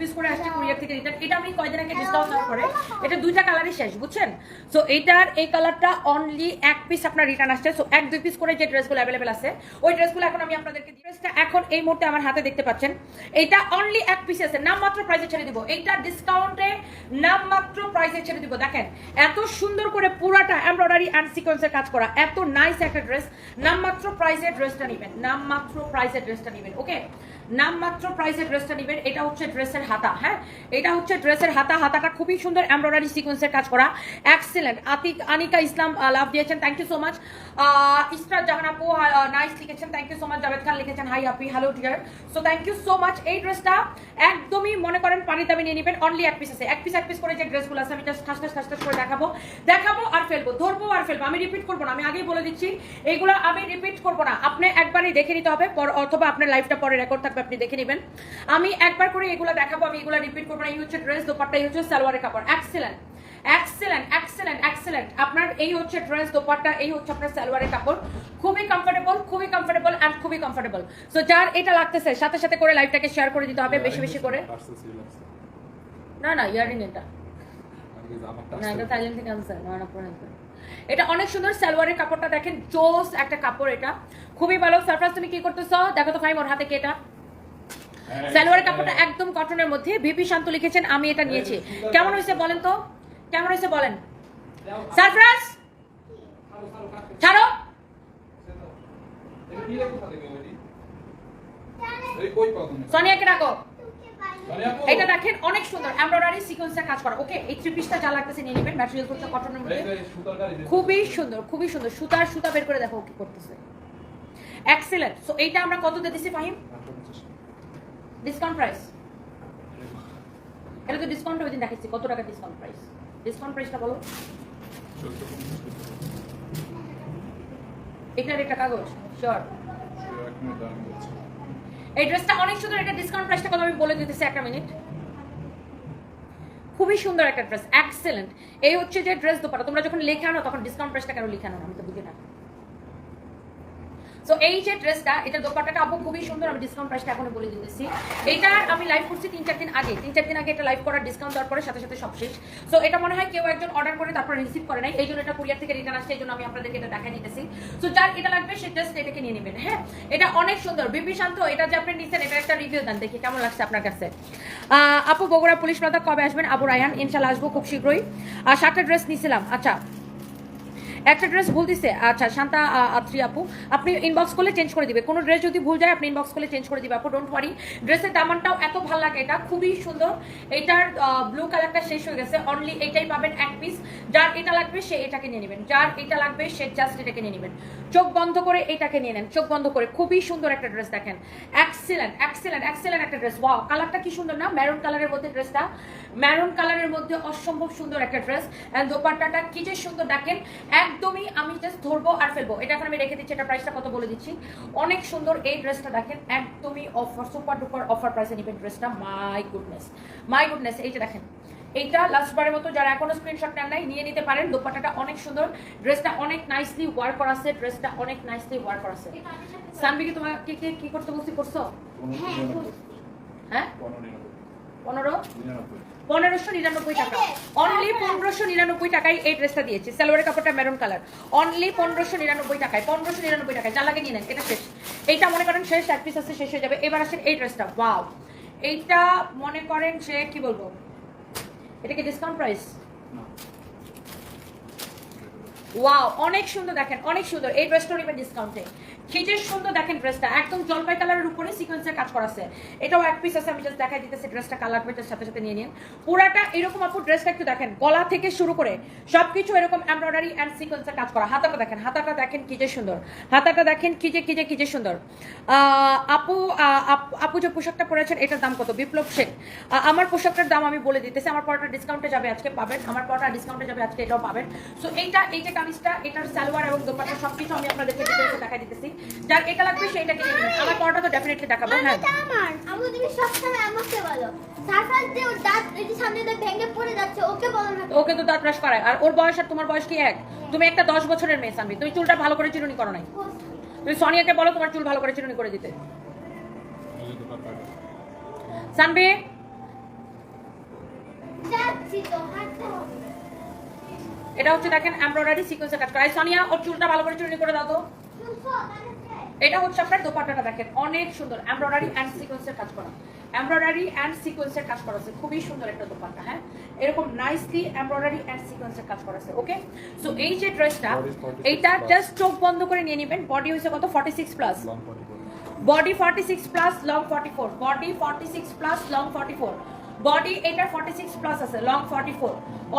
Piece করে আসছে courier থেকে রিটার্ন এটা আমি কয়দিন আগে ডিসকাউন্ট এটা দুইটা কালারই শেষ, বুঝছেন? সো এই কালারটা অনলি এক পিস আপনার রিটার্ন আসছে সো এক, দুই পিস করে যে ড্রেসগুলো অ্যাভেলেবেল আছে, ওই ড্রেসগুলো এখন আমি আপনাদেরকে ড্রেসটা এখন এই মুহূর্তে আমার হাতে দেখতে পাচ্ছেন। এটা অনলি এক পিস আছে, নামমাত্র প্রাইসে ছেড়ে দিব। এইটা ডিসকাউন্টে নামমাত্র প্রাইসে ছেড়ে দিব। দেখেন, এত সুন্দর করে পুরাটা এমব্রয়ডারি অ্যান্ড সিকোয়েন্সের কাজ করা, এত নাইস একটা ড্রেস নামমাত্র প্রাইসে ড্রেসটা নেবেন, নামমাত্র প্রাইসে ড্রেসটা নেবেন ওকে নামমাত্র প্রাইসের ড্রেসটা নেবেন, এটা হচ্ছে ড্রেসের হাতা হ্যাঁ? এটা হচ্ছে ড্রেসের হাতা, হাতাটা খুবই সুন্দর এমব্রয়ডারি সিকোয়েন্সের কাজ করা। এক্সিলেন্ট আতিক, আনিকা ইসলাম লাভ দিয়েছেন thank you so much Israt Jahan আপু নাইস লিখেছেন thank you so much Javed Khan লিখেছেন hi Api hello dear so thank you so much এই ড্রেসটা একদমই মনে করেন পানি দামি নিয়ে নেবেন অনলি এক পিস আছে। এক পিস এক পিস করে যে ড্রেসগুলো আছে, আমি জাস্ট ঠাস ঠাস ঠাস করে দেখাবো। দেখাবো আর ফেলব, ধরবো আর ফেলব, আমি রিপিট করব না, আমি আগেই বলে দিচ্ছি এইগুলো আমি রিপিট করব না। আপনি একবারই দেখে নিতে হবে, পর অথবা আপনার লাইফটা পরে রেকর্ড থাকবে, আপনি দেখে নেবেন। আমি একবার করে এগুলো দেখাবো, আমি এগুলো রিপিট করব না, এই হচ্ছে ড্রেস দোপাট্টা, এই হচ্ছে সালোয়ারের কাপড় এক্সেলেন্ট এক্সেলেন্ট এক্সেলেন্ট এক্সেলেন্ট আপনার এই হচ্ছে ড্রেস দোপাট্টা এই হচ্ছে আপনার সালোয়ারের কাপড়। খুবই কমফোর্টেবল খুবই কমফোর্টেবল অ্যান্ড খুবই কমফোর্টেবল সো যার এটা লাগতেছে সাথে সাথে করে লাইভটাকে শেয়ার করে দিতে হবে বেশি বেশি করে। না না ইয়ারিং এটা। না এটা থাইল্যান্ড থেকে আনছে না এটা অনেক সুন্দর সালোয়ারের কাপড়টা দেখেন জোস একটা কাপড় এটা। খুবই ভালো। সারপ্রাইজ তুমি কি করতেছো? দেখো তো ফাইম ওর হাতে কি এটা? সালোয়ারের কাপড়টা একদম কটনের মধ্যে। ভিপি শান্ত লিখেছেন আমি এটা নিয়েছি। কেমন হয়েছে বলেন তো? কেমন হয়েছে বলেন? সারপ্রাইজ ছাড়ো। সোনিয়াকে রাখো এটা দেখেন অনেক সুন্দর। এমব্রয়ডারি সিকোয়েন্সের কাজ করা। ওকে, এই থ্রি পিসটা যা লাগতেছে নিয়ে নেবেন। ম্যাটেরিয়াল হচ্ছে কটনের মধ্যে। খুবই সুন্দর খুবই সুন্দর। সুতার সুতা বের করে দেখো কি করতেছে। এক্সেলেন্ট সো এইটা আমরা কত দিয়ে দিছি, ফাহিম? ডিসকাউন্ট প্রাইস এটা তো ডিসকাউন্ট ওই দিন দেখাচ্ছি। কত টাকা ডিসকাউন্ট প্রাইস ডিসকাউন্ট প্রাইসটা বলো। এটার একটা কাগজ শর্ট এই ড্রেসটা অনেক সুন্দর এটা ডিসকাউন্ট প্রাইসটা কথা আমি বলে দিতেছি একটা মিনিট খুবই সুন্দর একটা ড্রেস এক্সেলেন্ট এই হচ্ছে যে ড্রেস দোপাটা। তোমরা যখন লেখে আনো, তখন ডিসকাউন্ট প্রাইসটা কেন লিখে আনো আমি তো বুঝি না। সো এই যে ড্রেসটা এটা দোপাট্টাটা আপু খুবই সুন্দর, আমি ডিসকাউন্ট প্রাইসটা এখনও বলে দিতেছি। এটা আমি লাইভ করছি তিন চার দিন আগে। তিন চার দিন আগে এটা লাইভ করার ডিসকাউন্ট দেওয়ার পরে সাথে সাথে সব শেষ। সো এটা মনে হয় কেউ একজন অর্ডার করে, তারপর রিসিভ করে নাই। এই জন্য এটা কুরিয়ার থেকে রিটার্ন আসছে, এই জন্য আমি আপনাদেরকে এটা দেখাই দিতেছি। সো যার এটা লাগবে, সে ড্রেস এটাকে নিয়ে নেবেন হ্যাঁ? এটা অনেক সুন্দর। বিপি শান্ত, এটা যে আপনি নিচ্ছেন এটা একটা রিভিউ দেন, দেখি কেমন লাগছে আপনার কাছে। আপু, বগুড়া পুলিশ মাথা কবে আসবেন? আবু রায়হান ইনশাল্লাহ আসব খুব শীঘ্রই। আর সাতটা ড্রেস নিয়েছিলাম আচ্ছা। একটা ড্রেস ভুল দিছে। আচ্ছা শান্তা আত্রি আপু, আপনি ইনবক্স করলে চেঞ্জ করে দিবে। কোনো ড্রেস যদি ভুল যায়, আপনি ইনবক্স করলে চেঞ্জ করে দিবে। আপু ডোন্ট ওয়ারি ড্রেসের দামানটাও এত ভালো লাগে, এটা খুবই সুন্দর। এটার ব্লু কালারটা শেষ হয়ে গেছে। অনলি এটাই পাবেন এক পিস যার এটা লাগবে, সে এটাকে নিয়ে নেবেন। যার এটা লাগবে, সে জাস্ট এটাকে নিয়ে নেবেন। চোখ বন্ধ করে এটাকে নিয়ে নেন। চোখ বন্ধ করে। খুবই সুন্দর একটা ড্রেস দেখেন। এক্সেলেন্ট এক্সেলেন্ট এক্সেলেন্ট একটা ড্রেস ওয়াও কালারটা কি সুন্দর না? ম্যারুন কালারের মধ্যে ড্রেসটা ম্যারুন কালারের মধ্যে অসম্ভব সুন্দর একটা ড্রেস অ্যান্ড দোপাট্টাটা কি যে সুন্দর দেখেন। একদমই আমি জাস্ট ধরবো আর ফেলব। এটা এখন আমি রেখে দিচ্ছি এটা প্রাইসটা কত বলে দিচ্ছি। অনেক সুন্দর এই ড্রেসটা দেখেন একদমই অফার সুপার ডুপার অফার প্রাইসে নেবেন ড্রেসটা মাই গুডনেস মাই গুডনেস এইটা দেখেন এইটা লাস্ট বারের মতো যারা এখনও স্ক্রিনশট নেন নাই নিয়ে নিতে পারেন। দোপাট্টাটা অনেক সুন্দর ড্রেসটা অনেক নাইসলি ওয়ার করা আছে ড্রেসটা অনেক নাইসলি ওয়ার করা আছে। সানবি কি তোমার কি কি- কি করতে বলছি করছ? হ্যাঁ? পনেরো? পনেরোশো নিরানব্বই টাকা। অনলি পনেরোশো নিরানব্বই টাকায় এই ড্রেসটা দিয়েছি। সালোয়ারের কাপড়টা মেরুন কালার অনলি পনেরোশো নিরানব্বই টাকায় পনেরোশো নিরানব্বই টাকায়। যা লাগে নিয়ে নেন এটা শেষ। এইটা মনে করেন শেষ এক পিস আছে শেষ হয়ে যাবে। এবার আসেন এই ড্রেসটা। ওয়াও এইটা মনে করেন যে কি বলব? এটা কি ডিসকাউন্ট প্রাইস ওয়াও অনেক সুন্দর দেখেন অনেক সুন্দর। এই ড্রেসটা নেবেন ডিসকাউন্টে খিজের সুন্দর দেখেন ড্রেসটা একদম জলপাই কালারের উপরে সিকোয়েন্সের কাজ করা আছে এটাও এক পিস আছে, আমি জাস্ট দেখাই দিতেছি ড্রেসটা কালার পেটার সাথে সাথে নিয়ে নিন। পুরাটা এরকম আপু ড্রেসটা একটু দেখেন, গলা থেকে শুরু করে সবকিছু এরকম এমব্রয়ডারি অ্যান্ড সিকোয়েন্সের কাজ করা। হাতাটা দেখেন হাতাটা দেখেন কি যে সুন্দর। হাতাটা দেখেন কি যে কি যে সুন্দর। আপু আপু যে পোশাকটা পরেছেন, এটার দাম কত? বিপ্লব শেখ আমার পোশাকটার দাম আমি বলে দিতেছি, আমার পরটা ডিসকাউন্টে যাবে আজকে পাবেন, আমার পরটা ডিসকাউন্টে যাবে আজকে এটাও পাবেন। সো এইটা এই যে কামিজটা, এটার সালোয়ার এবং দোপাট্টা সবকিছু আমি আপনাদেরকে দেখাই দিতেছি। যার এটা লাগবে সেইটাকে নিয়ে নেবেন আমার পরটা তো ডেফিনেটলি দেখাবো হ্যাঁ। আমার। আমু তুমি সবসময় আমাকে বলো। সারফাস দিয়ে ওর দাঁত এই সামনে দিয়ে ভেঙে পড়ে যাচ্ছে ওকে বলো না। ওকে তো দাঁত ব্রাশ করায়। আর ওর বয়স আর তোমার বয়স কি এক? তুমি একটা দশ বছরের মেয়ে সানবি। তুমি চুলটা ভালো করে চিরুনি করো নাই। তুমি সোনিয়াকে বলো তোমার চুল ভালো করে চিরুনি করে দিতে। সানবি? হাঁটছি তো হাঁটতে হবে। এটা হচ্ছে দেখেন এমব্রয়ডারি সিকোয়েন্সের কাজ করা। সোনিয়া ওর চুলটা ভালো করে চুরি করে দাও তো। এটা হচ্ছে আপনার দোপাট্টাটা দেখেন অনেক সুন্দর। এমব্রয়ডারি অ্যান্ড সিকোয়েন্সের কাজ করা। এমব্রয়ডারি অ্যান্ড সিকোয়েন্সের কাজ করা আছে। খুবই সুন্দর একটা দোপাট্টা হ্যাঁ? এরকম নাইসলি এমব্রয়ডারি অ্যান্ড সিকোয়েন্সের কাজ করা আছে ওকে সো এই যে ড্রেসটা Body is 46 এইটা জাস্ট চোখ বন্ধ করে নিয়ে নেবেন। বডি হচ্ছে কত? Forty six plus body forty six plus long forty four body forty six plus long forty four body এটা ফর্টি সিক্স প্লাস আছে লং ফর্টি ফোর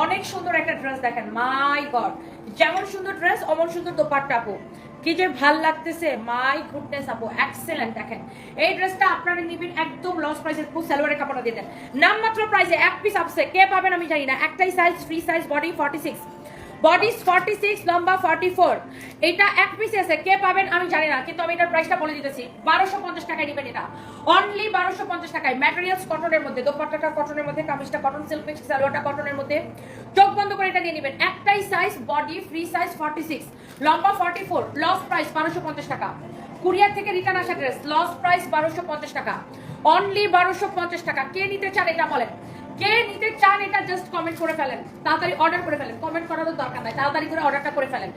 অনেক সুন্দর একটা ড্রেস দেখেন মাই গড যেমন সুন্দর ড্রেস অমন সুন্দর দোপাট্টা আপু। কি যে ভালো লাগতেছে। মাই গুডনেস আপু এক্সেলেন্ট দেখেন। এই ড্রেসটা আপনারা নিবেন একদম লস প্রাইসে খুব সালোয়ারের কাপড়টা দিয়ে দেন। নামমাত্র প্রাইসে এক পিস আপসে কে পাবেন আমি জানি না। একটাই size free size body forty six body forty six লম্বা ফর্টি ফোর এটা এক পিস আছে, কে পাবেন আমি জানি না, কিন্তু আমি এটার প্রাইসটা বলে দিতেছি। বারোশো পঞ্চাশ টাকায় নেবেন এটা। অনলি বারোশো পঞ্চাশ টাকায়। ম্যাটেরিয়ালস কটনের মধ্যে, দোপাট্টাটা কটনের মধ্যে, কামিজটা কটন সিল্ক মিক্স সালোয়ারটা কটনের মধ্যে, চোখ বন্ধ করে এটা নিয়ে নেবেন। একটাই size body free size forty six লম্বা ফর্টি ফোর লস প্রাইস বারোশো পঞ্চাশ টাকা। কুরিয়ার থেকে রিটার্ন আসা ড্রেস লস প্রাইস বারোশো পঞ্চাশ টাকা। অনলি বারোশো পঞ্চাশ টাকা। কে নিতে চান এটা বলেন। কে নিতে চান এটা জাস্ট কমেন্ট করে ফেলেন। তাড়াতাড়ি অর্ডার করে ফেলেন। কমেন্ট করারও দরকার নাই। তাড়াতাড়ি করে অর্ডারটা করে ফেলেন।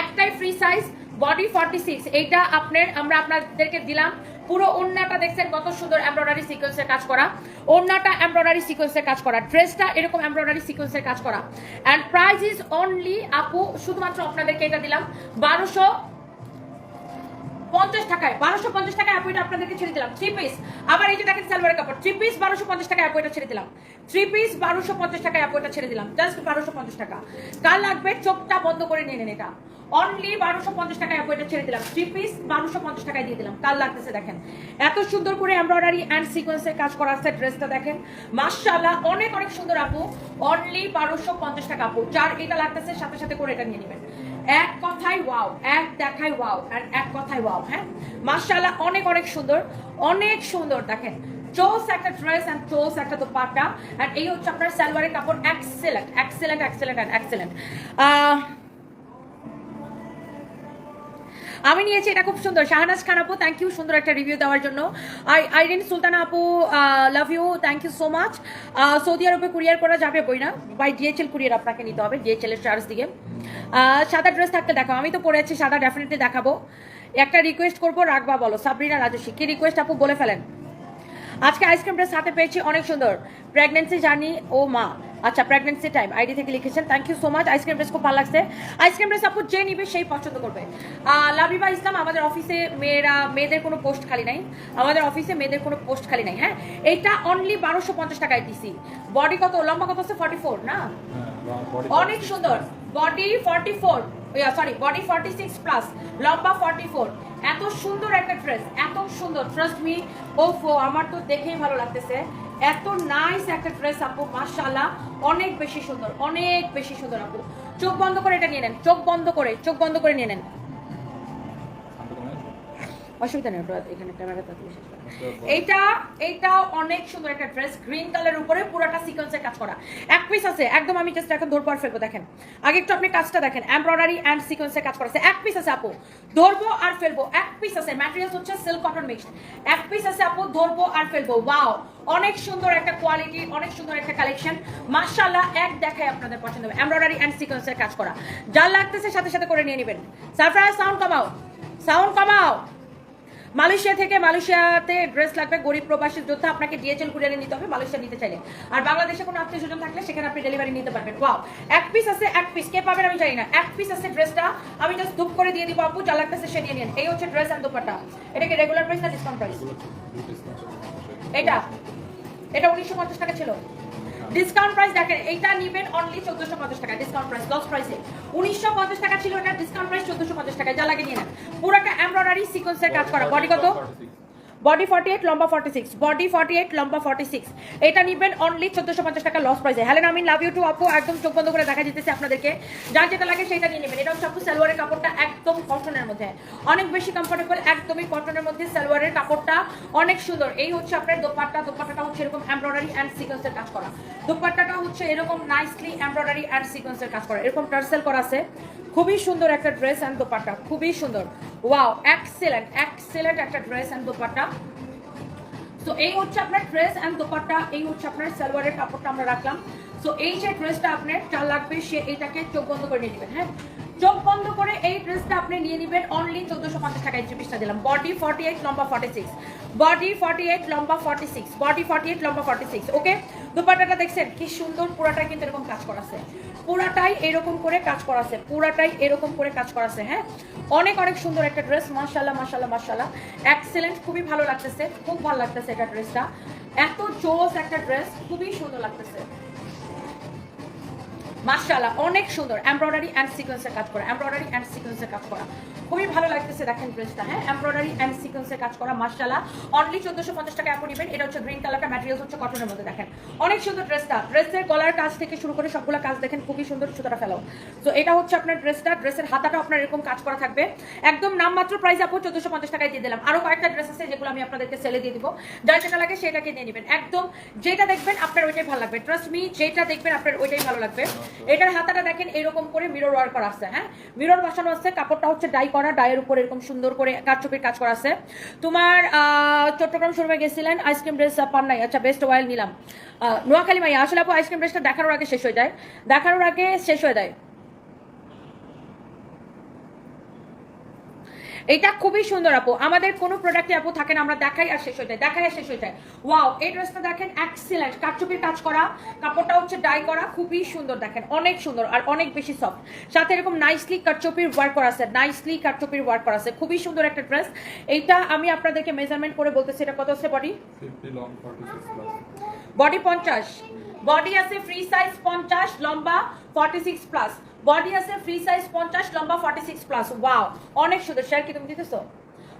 একটাই free size body forty six এইটা আপনার, আমরা আপনাদেরকে দিলাম। পুরো ওন্নাটা দেখছেন কত সুন্দর এমব্রয়ডারি সিকোয়েন্সের কাজ করা। ওন্নাটা এমব্রয়ডারি সিকোয়েন্সের কাজ করা। ড্রেসটা এরকম এমব্রয়ডারি সিকোয়েন্সের কাজ করা। অ্যান্ড প্রাইস ইজ অনলি আপু, শুধুমাত্র আপনাদেরকে এটা দিলাম। বারোশো পঞ্চাশ টাকায়, বারোশো পঞ্চাশ টাকায় অ্যাপোয়েটা আপনাদেরকে ছেড়ে দিলাম। থ্রি পিস আবার এই যে দেখেন সালোয়ারের কাপড়। থ্রি পিস বারোশো পঞ্চাশ টাকায় অ্যাপোয়েটা ছেড়ে দিলাম। থ্রি পিস বারোশো পঞ্চাশ টাকায় অ্যাপোয়েটা ছেড়ে দিলাম। জাস্ট বারোশো পঞ্চাশ টাকা। কার লাগবে? চোখটা বন্ধ করে নিয়ে নেন এটা। অনলি বারোশো পঞ্চাশ টাকায় অ্যাপোয়েটা ছেড়ে দিলাম। থ্রি পিস বারোশো পঞ্চাশ টাকায় দিয়ে দিলাম। কাল লাগতেছে দেখেন? এত সুন্দর করে এমব্রয়ডারি অ্যান্ড সিকোয়েন্সের কাজ করা আছে ড্রেসটা দেখেন। মাশাআল্লাহ, অনেক অনেক সুন্দর আপু। অনলি বারোশো পঞ্চাশ টাকা আপু। যার এটা লাগতেছে, সাথে সাথে করে এটা নিয়ে নেবেন। এক কথায় ওয়াও, এক দেখায় ওয়াও, আর এক কথায় ওয়াও হ্যাঁ? মার্শাল্লাহ অনেক অনেক সুন্দর অনেক সুন্দর, দেখেন। চোস একটা ড্রেস অ্যান্ড চোস একটা দোপাটা আর এই হচ্ছে আপনার সালোয়ারের কাপড় excellent excellent excellent and excellent আমি নিয়েছি, এটা খুব সুন্দর। শাহনাজ খান আপু থ্যাংক ইউ সুন্দর একটা রিভিউ দেওয়ার জন্য। আই, আইরিন সুলতানা আপু love you thank you so much Saudi আরবে কুরিয়ার করা যাবে বই না? বাই ডিএচএল কুরিয়ার আপনাকে নিতে হবে ডিএচএল এর চার্জ দিয়ে। সাদা ড্রেস থাকতে দেখাও, আমি তো পরে আছি, সাদা ডেফিনেটলি দেখাবো। একটা রিকোয়েস্ট করব, রাখবা বলো, সাবরিনা রাজস্বী। কি রিকোয়েস্ট আপু, বলে ফেলেন। আজকে আইসক্রিম ড্রেস হাতে পেয়েছি, অনেক সুন্দর। প্রেগনেন্সি জার্নি ও মা। আচ্ছা প্রেগনেন্সি টাইম আইডি থেকে লিখেছেন। Thank you so much ice cream dress খুব ভালো লাগছে। আইসক্রিম ড্রেস আপু যে নিবে সেই পছন্দ করবে। লাবিবা ইসলাম আমাদের অফিসে মেয়েরা মেয়েদের কোনো পোস্ট খালি নাই। আমাদের অফিসে মেয়েদের কোনো পোস্ট খালি নাই হ্যাঁ? এইটা অনলি বারোশো পঞ্চাশ টাকায় দিছি বডি কত? লম্বা কত আছে? ফর্টি ফোর না? হ্যাঁ অনেক সুন্দর। Body forty four sorry body forty six plus লম্বা ফর্টি ফোর এত সুন্দর একটা ড্রেস এত সুন্দর। ট্রাস্ট মি ওফো আমার তো দেখেই ভালো লাগতেছে। এত নাইস একটা ড্রেস আপু, মাশাআল্লাহ। অনেক বেশি সুন্দর, অনেক বেশি সুন্দর আপু। চোখ বন্ধ করে এটা নিয়ে নেন, চোখ বন্ধ করে, চোখ বন্ধ করে নিয়ে নেন। অসুবিধা নেই ওটা এখানে ক্যামেরাটা তুমি শেষ করো। এইটা এইটা অনেক সুন্দর একটা ড্রেস গ্রিন কালারের উপরে পুরোটা সিকোয়েন্সের কাজ করা। এক পিস আছে একদম আমি জাস্ট এখন ধরবো আর ফেলব দেখেন। আগে একটু আপনি কাজটা দেখেন এমব্রয়ডারি অ্যান্ড সিকোয়েন্সের কাজ করা আছে। এক পিস আছে আপু ধরবো আর ফেলব। এক পিস আছে ম্যাটেরিয়ালস হচ্ছে সিল্ক কটন মিক্সড এক পিস আছে আপু ধরবো আর ফেলব। ওয়াও অনেক সুন্দর একটা কোয়ালিটি অনেক সুন্দর একটা কালেকশন মাশাআল্লাহ এক দেখায় আপনাদের পছন্দ হবে। এমব্রয়ডারি অ্যান্ড সিকোয়েন্সের কাজ করা। যা লাগতেছে সাথে সাথে করে নিয়ে নেবেন। সারপ্রাইজ সাউন্ড কমাও। সাউন্ড কমাও। মালয়েশিয়া থেকে মালয়েশিয়াতে ড্রেস লাগবে গরিব প্রবাসী যোদ্ধা, আপনাকে ডিএচএল কুরিয়ারে নিতে হবে, মালয়েশিয়া নিতে চাইলে। আর বাংলাদেশে কোনো আত্মীয় স্বজন থাকলে সেখানে আপনি ডেলিভারি নিতে পারবেন। ওয়াও এক পিস আছে, এক পিস কে পাবেন আমি জানি না। এক পিস আছে ড্রেসটা, আমি জাস্ট ধুপ করে দিয়ে দিব আপু, যা লাগতেছে সে নিয়ে নিন। এই হচ্ছে ড্রেস অ্যান্ড দোপাট্টা এটা কি রেগুলার প্রাইস না ডিসকাউন্ট প্রাইস এটা? এটা উনিশশো পঞ্চাশ টাকা ছিল। ডিসকাউন্ট প্রাইস দেখেন, এইটা নিবেন অনলি চোদ্দশো পঞ্চাশ টাকা ডিসকাউন্ট প্রাইস লস প্রাইসে উনিশশো পঞ্চাশ টাকা ছিল এটা ডিসকাউন্ট প্রাইস চোদ্দশো পঞ্চাশ টাকা যা লাগে নিয়ে নেন। পুরোটা এমব্রয়ডারি সিকোয়েন্সের কাজ করা। বডি কত? বডি ফর্টি এইট লম্বা forty six body forty eight লম্বা ফর্টি সিক্স এটা নিবেন অনলি চোদ্দশো পঞ্চাশ টাকা লস প্রাইসে হ্যালেন, আমি লাভ ইউ টু আপু। একদম চোখ বন্ধ করে দেখা যেতেছে আপনাদেরকে। যার যেটা লাগে সেটা নিয়ে নেবেন। এটা হচ্ছে আপু সালোয়ারের কাপড়টা একদম কটনের মধ্যে। অনেক বেশি কমফোর্টেবল একদমই কটনের মধ্যে সালোয়ারের কাপড়টা। অনেক সুন্দর। এই হচ্ছে আপনার দোপাট্টা। দোপাট্টাটা হচ্ছে এরকম এমব্রয়ডারি অ্যান্ড সিকোয়েন্সের কাজ করা। দোপাট্টাটা হচ্ছে এরকম নাইসলি এমব্রয়ডারি অ্যান্ড সিকোয়েন্সের কাজ করা। এরকম টার্সেল করা আছে। খুবই সুন্দর একটা ড্রেস অ্যান্ড দোপাট্টা, খুবই সুন্দর। ওয়াও এক্সেলেন্ট এক্সেলেন্ট একটা ড্রেস অ্যান্ড দোপাট্টা। সো এই হচ্ছে আপনার ড্রেস অ্যান্ড দোপাট্টা, এই হচ্ছে আপনার সালোয়ারের কাপড়টা আমরা রাখলাম। সো এই যে ড্রেসটা আপনার চার লাগবে, সে এটাকে চোখ বন্ধ করে নিয়ে নেবেন হ্যাঁ? চোখ বন্ধ করে এই ড্রেসটা আপনি নিয়ে নেবেন অনলি চোদ্দশো পঞ্চাশ টাকা পিসটা দিলাম। বডি ফর্টি এইট লম্বা forty six body forty eight লম্বা forty six body forty eight লম্বা ফর্টি সিক্স ওকে দুপাটাটা দেখছেন? কি সুন্দর পুরাটাই কিন্তু এরকম কাজ করাছে। পুরাটাই এরকম করে কাজ করাছে, পুরাটাই এরকম করে কাজ করাছে হ্যাঁ? অনেক অনেক সুন্দর একটা ড্রেস মাশাল্লাহ মাশাল্লাহ মাশাল্লাহ এক্সেলেন্ট খুবই ভালো লাগতেছে, খুব ভালো লাগতেছে এটা ড্রেসটা। এত জোস একটা ড্রেস, খুবই সুন্দর লাগতেছে। মাশাআল্লাহ, অনেক সুন্দর। এমব্রয়ডারি অ্যান্ড সিকোয়েন্সের কাজ করা এমব্রয়ডারি অ্যান্ড সিকোয়েন্সের কাজ করা। খুবই ভালো লাগতেছে, দেখেন ড্রেসটা হ্যাঁ? এমব্রয়ডারি অ্যান্ড সিকোয়েন্সের কাজ করা, মাশাআল্লাহ। অনলি চোদ্দশো পঞ্চাশ টাকা আপনি নেবেন, এটা হচ্ছে গ্রিন কালারটা ম্যাটেরিয়ালস হচ্ছে কটনের মধ্যে, দেখেন। অনেক সুন্দর ড্রেসটা, ড্রেসের গলার কাজ থেকে শুরু করে সবগুলো কাজ দেখেন, খুবই সুন্দর সুতোটা ফেলাও। তো এটা হচ্ছে আপনার ড্রেসটা, ড্রেসের হাতাটা আপনার এরকম কাজ করা থাকবে। একদম নামমাত্র প্রাইস আপু চোদ্দশো পঞ্চাশ টাকায় দিয়ে দিলাম। আরও কয়েকটা ড্রেস আছে যেগুলো আমি আপনাদেরকে সেলে দিয়ে দিব। যার যেটা লাগে সেটাকে নিয়ে নেবেন। একদম যেটা দেখবেন আপনার ওইটাই ভালো লাগবে। ট্রাস্ট মি যেটা দেখবেন আপনার ওইটাই ভালো লাগবে। এটার হাতাটা দেখেন, এরকম করে মিরর ওয়ার্ক করা আছে হ্যাঁ? মিরর বসানো আছে, কাপড়টা হচ্ছে ডাই করা ডাইয়ের উপর এরকম সুন্দর করে কারচুপির কাজ করা আছে। তোমার চট্টগ্রাম শোরুমে গেছিলেন আইসক্রিম ড্রেস পান নাই আচ্ছা বেস্ট অয়েল নিলাম। নোয়াখালী মাই আসলে আপু আইসক্রিম ড্রেসটা দেখানোর আগে শেষ হয়ে যায়। দেখানোর আগে শেষ হয়ে যায়। এটা খুবই সুন্দর আপু। আমাদের কোনো প্রোডাক্টে আপু থাকে না আমরা দেখাই আর শেষ হয়ে যায় দেখাই আর শেষ হয়ে যায়। ওয়াও এই ড্রেসটা দেখেন এক্সিলেন্ট কাটচুপির কাজ করা কাপড়টা হচ্ছে ডাই করা খুবই সুন্দর দেখেন অনেক সুন্দর আর অনেক বেশি সফট সাথে এরকম নাইসলি কাটচুপির ওয়ার্ক করা আছে নাইসলি কাটচুপির ওয়ার্ক করা আছে খুবই সুন্দর একটা ড্রেস এইটা আমি আপনাদেরকে মেজারমেন্ট করে বলতেছি এটা কত আছে বডি 50 long 46 বডি পঞ্চাশ। বডি আছে ফ্রি সাইজ পঞ্চাশ, লম্বা ফর্টি সিক্স প্লাস বডি আছে ফ্রি সাইজ পঞ্চাশ, লম্বা ফর্টি সিক্স প্লাস ওয়াও অনেক সুন্দর। শেয়ার কি তুমি দিতেছো?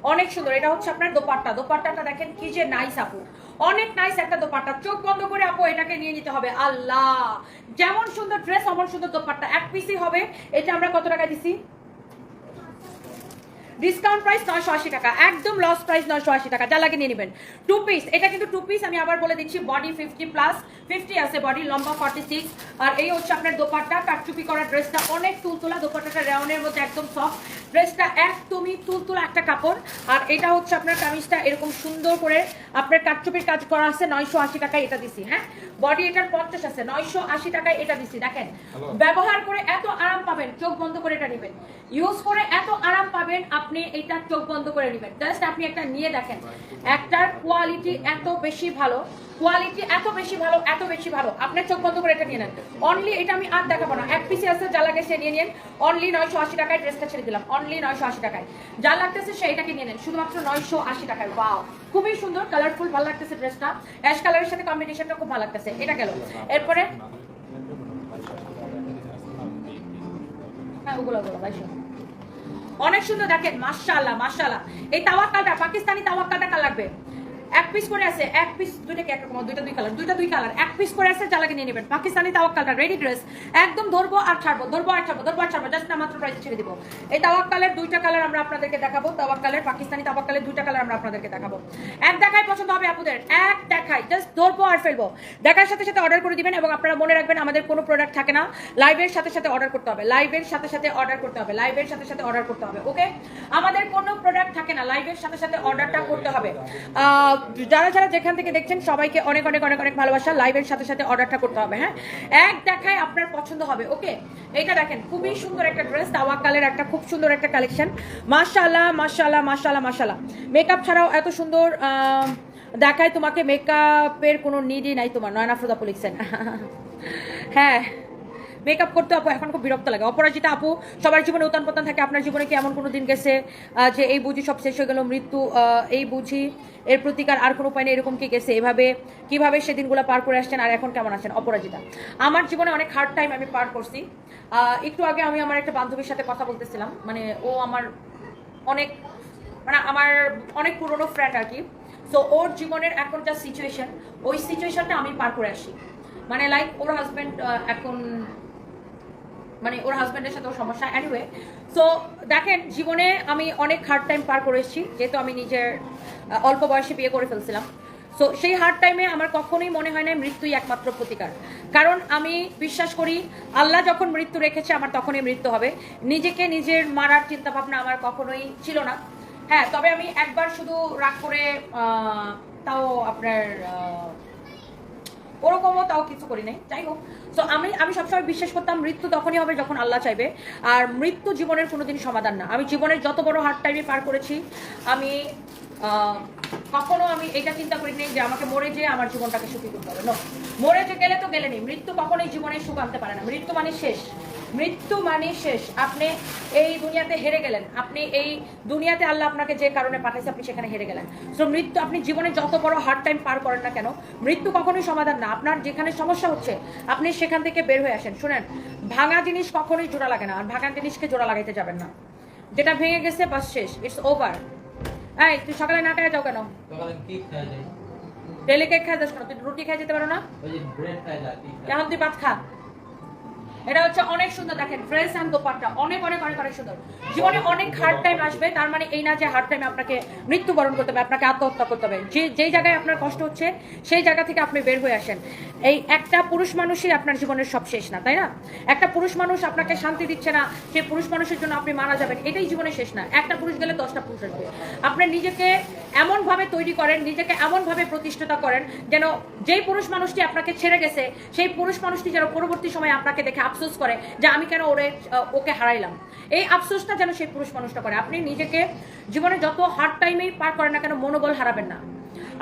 অনেক সুন্দর। এটা হচ্ছে আপনার দোপাট্টা। দোপাট্টাটা দেখেন কি যে নাইস আপু। অনেক নাইস একটা দোপাট্টা। চোখ বন্ধ করে আপু এটাকে নিয়ে নিতে হবে। আল্লাহ! যেমন সুন্দর ড্রেস অমন সুন্দর দোপাট্টা। এক পিসই হবে। এটা আমরা কত টাকা দিছি? ডিসকাউন্ট প্রাইস নয়শো আশি টাকা একদম লস প্রাইস নয়শো আশি টাকা যা লাগে নিয়ে নেবেন। টু পিস এটা কিন্তু টু পিস আমি আবার বলে দিচ্ছি বডি ফিফটি প্লাস ফিফটি আছে বডি লম্বা ফর্টি সিক্স আর এই হচ্ছে আপনার দোপাট্টা কাটচুপি করা ড্রেসটা অনেক তুলতুলা দোপাট্টাটা রেওনের মধ্যে একদম সফট ড্রেসটা একদমই তুলতুলা একটা কাপড় আর এটা হচ্ছে আপনার কামিজটা এরকম সুন্দর করে আপনার কাটচুপির কাজ করা আছে নয়শো আশি টাকায় এটা দিছি হ্যাঁ? বডি এটার পঞ্চাশ আছে নয়শো আশি টাকায় এটা দিছি দেখেন। ব্যবহার করে এত আরাম পাবেন চোখ বন্ধ করে এটা নেবেন। ইউজ করে এত আরাম পাবেন আপনি এটা চোখ বন্ধ করে নেবেন। জাস্ট আপনি একটা নিয়ে দেখেন। একটার কোয়ালিটি এত বেশি ভালো কোয়ালিটি এত বেশি ভালো, এত বেশি ভালো। আপনার চোখ বন্ধ করে এটা নিয়ে নেন। অনলি এটা আমি আর দেখাবো না। এক পিসে আছে, যা লাগে সে নিয়ে নিন। অনলি নয়শো আশি টাকায় ড্রেসটা ছেড়ে দিলাম। অনলি নয়শো আশি টাকায়। যা লাগতেছে সেইটাকে নিয়ে নেন। শুধুমাত্র নয়শো আশি টাকায়। ওয়াও খুবই সুন্দর কালারফুল ভালো লাগতেছে ড্রেসটা অ্যাশ কালারের সাথে কম্বিনেশনটা খুব ভালো লাগতেছে। এটা গেল। এরপরে হ্যাঁ ওগুলো ওগুলো। অনেক সুন্দর দেখেন মাশাআল্লাহ মাশাআল্লাহ। এই তাওয়াক্কালটা পাকিস্তানি তাওয়াক্কালটা লাগবে? এক পিস করে আছে, এক পিস দুইটা কি একরকম দুইটা দুই কালার দুইটা দুই কালার এক পিস করে আছে যা নিয়ে নেবেন। পাকিস্তানি তাওয়াক্কালটা রেডি ড্রেস একদম ধরবো আর ছাড়বো, ধরবো আর ছাড়বো, ধরবো আর ছাড়বো জাস্ট না মাত্র প্রাইসে ছেড়ে দিব। এই তাওয়াক্কালের দুইটা কালার আমরা আপনাদেরকে দেখাবো, তাওয়াক্কালের, পাকিস্তানি তাওয়াক্কালের দুইটা কালার আমরা আপনাদেরকে দেখাবো। এক দেখায় পছন্দ হবে আপুদের, এক দেখায় জাস্ট ধরবো আর ফেলব। দেখার সাথে সাথে অর্ডার করে দিবেন এবং আপনারা মনে রাখবেন আমাদের কোনো প্রোডাক্ট থাকে না। লাইভের সাথে সাথে অর্ডার করতে হবে লাইভের সাথে সাথে অর্ডার করতে হবে লাইভের সাথে সাথে অর্ডার করতে হবে ওকে আমাদের কোনো প্রোডাক্ট থাকে না লাইভের সাথে সাথে অর্ডারটা করতে হবে। যারা যারা যেখান থেকে দেখছেন, সবাইকে অনেক অনেক অনেক অনেক ভালোবাসা। লাইভের সাথে সাথে অর্ডারটা করতে হবে হ্যাঁ? এক দেখায় আপনার পছন্দ হবে, ওকে? এটা দেখেন, খুবই সুন্দর একটা ড্রেস তাওয়াক্কালের একটা খুব সুন্দর একটা কালেকশন মাশাআল্লাহ মাশাআল্লাহ মাশাআল্লাহ মাশাআল্লাহ। মেকআপ ছাড়াও এত সুন্দর দেখায় তোমাকে মেকআপের কোনো নিডই নাই তোমার, নয়না ফ্রোদা লিখছেন হ্যাঁ মেকআপ করতে আপু, এখন খুব বিরক্ত লাগে। অপরাজিতা আপু, সবার জীবনে উত্তান পতন থাকে। আপনার জীবনে কি এমন কোনো দিন গেছে যে এই বুঝি সব শেষ হয়ে গেল, মৃত্যু এই বুঝি এর প্রতিকার আর কোনো উপায় নেই, এরকম কি গেছে? এভাবে কীভাবে সেদিনগুলো পার করে আসছেন আর এখন কেমন আছেন? অপরাজিতা। আমার জীবনে অনেক হার্ড টাইম আমি পার করছি। একটু আগে আমি আমার একটা বান্ধবীর সাথে কথা বলতেছিলাম। মানে ও আমার অনেক মানে আমার অনেক পুরনো ফ্রেন্ড আর কি। সো ওর জীবনের এখন যা সিচুয়েশন ওই সিচুয়েশনটা আমি পার করে আসি মানে লাইক ওর হাজব্যান্ড এখন মানে ওর হাজব্যান্ডের সাথে ওর সমস্যা। অ্যানিওয়ে সো দেখেন, জীবনে আমি অনেক হার্ড টাইম পার করে এসেছি, যেহেতু আমি নিজের অল্প বয়সে বিয়ে করে ফেলছিলাম। সো সেই হার্ড টাইমে আমার কখনোই মনে হয় না মৃত্যুই একমাত্র প্রতিকার। কারণ আমি বিশ্বাস করি, আল্লাহ যখন মৃত্যু রেখেছে, আমার তখনই মৃত্যু হবে। নিজেকে নিজের মারার চিন্তা ভাবনা আমার কখনোই ছিল না। হ্যাঁ তবে আমি একবার শুধু রাগ করে তাও আপনার ওরকমও তাও কিছু করি নাই। যাই হোক তো আমি আমি সবসময় বিশ্বাস করতাম মৃত্যু তখনই হবে যখন আল্লাহ চাইবে। আর মৃত্যু জীবনের কোনোদিনই সমাধান না। আমি জীবনের যত বড় হার্ড টাইমে পার করেছি, আমি কখনো আমি এটা চিন্তা করি নেই যে আমাকে মরে যেয়ে আমার জীবনটাকে সুখী করতে হবে। মরে যে গেলে তো গেলে নেই। মৃত্যু কখনোই জীবনে সুখ আনতে পারে না। মৃত্যু মানে শেষ। মৃত্যু মানে শেষ। আপনি এই দুনিয়াতে হেরে গেলেন। আপনি এই দুনিয়াতে আল্লাহ আপনাকে যে কারণে পাঠাইছে আপনি সেখানে হেরে গেলেন। সো মৃত্যু আপনি জীবনে যত বড় হার্ড টাইম পার করেন না কেন মৃত্যু কখনোই সমাধান না। আপনার যেখানে সমস্যা হচ্ছে আপনি সেখান থেকে বের হয়ে আসেন। শুনেন ভাঙা জিনিস কখনোই জোড়া লাগে না আর ভাঙা জিনিসকে জোড়া লাগাইতে যাবেন না। যেটা ভেঙে গেছে বাস শেষ। ইটস ওভার এই তুই সকালে না খায় যাও কেন? ডেলি কেক খাই যাস কেন? তুই রুটি খাই যেতে পারো না? এখন তুই ভাত খা। এটা হচ্ছে অনেক সুন্দর, দেখেন ড্রেস অ্যান্ড দোপাট্টা অনেক অনেক অনেক অনেক সুন্দর। জীবনে অনেক হার্ড টাইম আসবে, তার মানে এই না যে হার্ড টাইমে আপনাকে মৃত্যুবরণ করতে হবে, আপনাকে আত্মহত্যা করতে হবে। যে যেই জায়গায় আপনার কষ্ট হচ্ছে, সেই জায়গা থেকে আপনি বের হয়ে আসেন। এই একটা পুরুষ মানুষই আপনার জীবনের সব শেষ না, তাই না? একটা পুরুষ মানুষ আপনাকে শান্তি দিচ্ছে না সেই পুরুষ মানুষের জন্য আপনি মারা যাবেন, এটাই জীবনে শেষ না। একটা পুরুষ গেলে দশটা পুরুষ আসবে। আপনি নিজেকে এমনভাবে তৈরি করেন, নিজেকে এমনভাবে প্রতিষ্ঠিত করেন, যেন যেই পুরুষ মানুষটি আপনাকে ছেড়ে গেছে, সেই পুরুষ মানুষটি যেন পরবর্তী সময়ে আপনাকে দেখে আফসোস করে যে আমি কেন ওরে ওকে হারাইলাম। এই আফসোসটা যেন সেই পুরুষ মানুষটা করে। আপনি নিজেকে জীবনে যত হার্ড টাইমেই পার করেন না কেন, মনোবল হারাবেন না।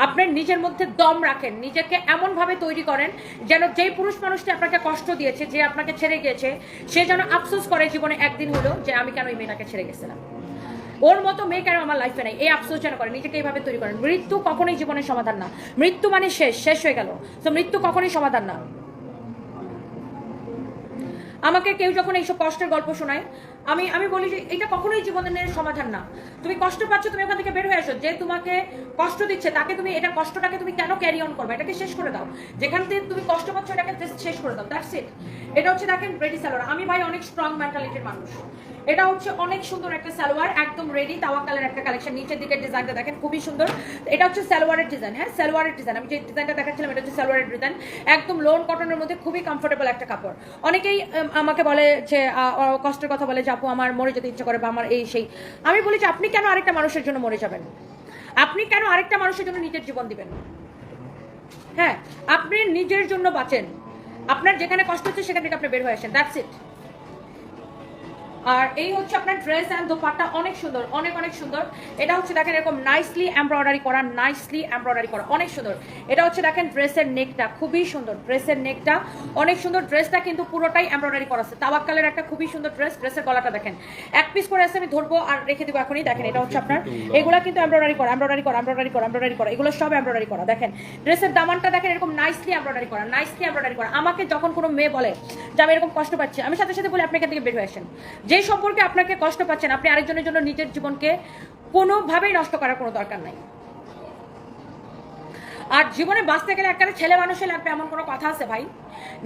আপনার নিজের মধ্যে দম রাখেন, নিজেকে এমনভাবে তৈরি করেন যেন যেই পুরুষ মানুষটি আপনাকে কষ্ট দিয়েছে, যে আপনাকে ছেড়ে গিয়েছে, সে যেন আফসোস করে জীবনে একদিন হলো যে আমি কেন এই মেয়েটাকে ছেড়ে গেছিলাম। ওর মতো মেয়ে কেন আমার লাইফে নাই? এই আফসোস যেন করে নিজেকে এইভাবে তৈরি করেন। মৃত্যু কখনোই জীবনের সমাধান না। মৃত্যু মানে শেষ শেষ হয়ে গেল। তো মৃত্যু কখনোই সমাধান না। আমাকে কেউ যখন এইসব কষ্টের গল্প শোনায় আমি আমি বলি যে এটা কখনোই জীবনের সমাধান না। তুমি কষ্ট পাচ্ছ, তুমি ওখান থেকে বের হয়ে আসো যে তোমাকে কষ্ট দিচ্ছে, তাকে তুমি, এটা কষ্টটাকে তুমি কেন ক্যারি অন করবে? এটাকে শেষ করে দাও। যেখান থেকে তুমি কষ্ট পাচ্ছ, এটাকে শেষ করে দাও। দ্যাটস ইট এটা হচ্ছে দেখেন রেডি সালোয়ার আমি ভাই অনেক স্ট্রং মেন্টালিটির মানুষ। এটা হচ্ছে অনেক সুন্দর একটা সালোয়ার, একদম রেডি তাওয়াকালের একটা কালেকশন নিচের দিকের ডিজাইনটা দেখেন খুবই সুন্দর। এটা হচ্ছে সালোয়ারের ডিজাইন হ্যাঁ? সালোয়ারের ডিজাইন আমি যে ডিজাইনটা দেখাচ্ছিলাম, এটা হচ্ছে সালোয়ারের ডিজাইন একদম লোন কটনের মধ্যে খুবই কমফোর্টেবল একটা কাপড়। অনেকেই আমাকে বলে যে কষ্টের কথা বলে যে আপু আমার মরে যেতে ইচ্ছা করে বা আমার এই সেই। আমি বলি যে আপনি কেন আরেকটা মানুষের জন্য মরে যাবেন? আপনি কেন আরেকটা মানুষের জন্য নিজের জীবন দিবেন? হ্যাঁ আপনি নিজের জন্য বাঁচেন। আপনার যেখানে কষ্ট হচ্ছে সেখান থেকে আপনি বের হয়ে আসেন। দ্যাটস ইট আর এই হচ্ছে আপনার ড্রেস অ্যান্ড দোপাট্টা। অনেক সুন্দর, অনেক অনেক সুন্দর। এটা হচ্ছে দেখেন এরকম নাইসলি এমব্রয়ডারি করা নাইসলি এমব্রয়ডারি করা। অনেক সুন্দর। এটা হচ্ছে দেখেন ড্রেসের নেকটা খুবই সুন্দর ড্রেসের নেকটা অনেক সুন্দর ড্রেসটা কিন্তু পুরোটাই এমব্রয়ডারি করা আছে। তাবাক্কালের একটা খুবই সুন্দর ড্রেস ড্রেসের গলাটা দেখেন। এক পিস করে আছে, আমি ধরবো আর রেখে দেবো এখনই। দেখেন এটা হচ্ছে আপনার, এগুলা কিন্তু এমব্রয়ডারি করা এমব্রয়ডারি করা এমব্রয়ডারি করা এমব্রয়ডারি করা। এগুলো সব এমব্রয়ডারি করা। দেখেন ড্রেসের দামানটা দেখেন এরকম নাইসলি এমব্রয়ডারি করা নাইসলি এমব্রয়ডারি করা। আমাকে যখন কোনো মেয়ে বলে যে, আমি এরকম কষ্ট পাচ্ছি, আমি সাথে সাথে বলি, আপনি এখান থেকে বের হয়ে আসেন। যে সম্পর্কে আপনাকে কষ্ট পাচ্ছেন আপনি আরেকজনের জন্য নিজের জীবনকে কোনোভাবেই নষ্ট করার কোনো দরকার নাই। আর জীবনে বাঁচতে গেলে একটা ছেলে মানুষের লাগবে এমন কোনো কথা আছে ভাই?